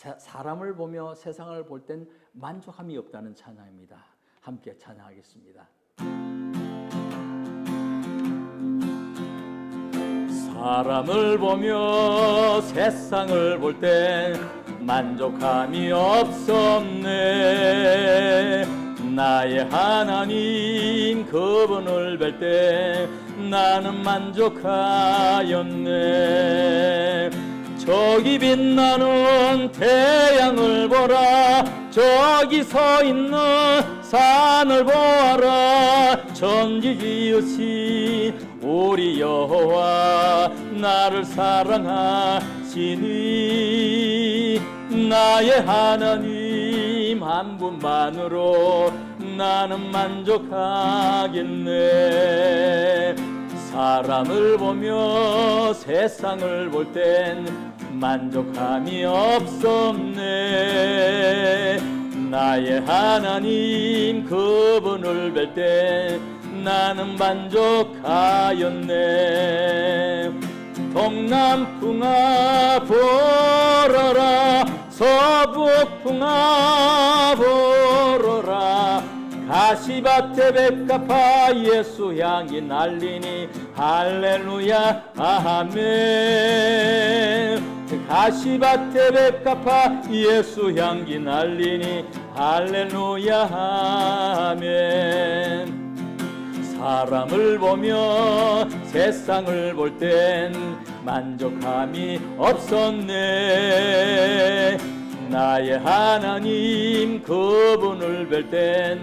사- 사람을 보며 세상을 볼 땐 만족함이 없다는 찬양입니다. 함께 찬양하겠습니다. 사람을 보며 세상을 볼때 만족함이 없었네 나의 하나님 그분을 뵐 때 나는 만족하였네 저기 빛나는 태양을 보라. 저기 서 있는 산을 보아라. 전지 지으신 우리 여호와 나를 사랑하시니 나의 하나님 한 분만으로 나는 만족하겠네 사람을 보며 세상을 볼 땐 만족함이 없었네. 나의 하나님 그분을 뵐 때 나는 만족하였네. 동남풍아 불어라. 서북풍아 불어라 가시밭에 백합화 예수 향이 날리니 할렐루야 아멘. 가시밭에 백합화 예수 향기 날리니 할렐루야 아멘. 사람을 보며 세상을 볼 땐 만족함이 없었네. 나의 하나님 그분을 뵐 땐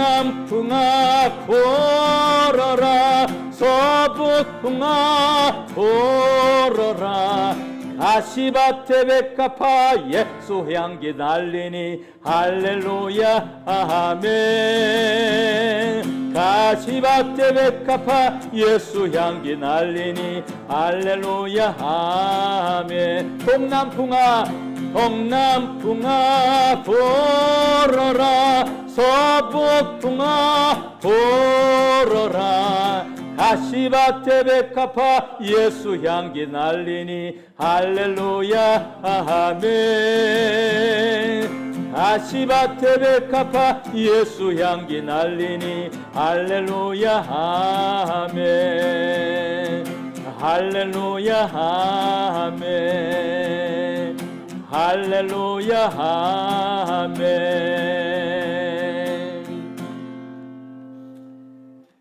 남풍아 불어라. 서북풍아 불어라. 가시밭에 백합화 예수 향기 날리니 할렐루야 아멘. 가시밭에 백합화 예수 향기 날리니 할렐루야 아멘. 동남풍아 동남풍아 불어라 서북풍아 불어라. 가시밭에 백합화 예수 향기 날리니 할렐루야 아멘. 가시밭에 백합화 예수 향기 날리니 할렐루야 아멘. 할렐루야 아멘. 할렐루야 아멘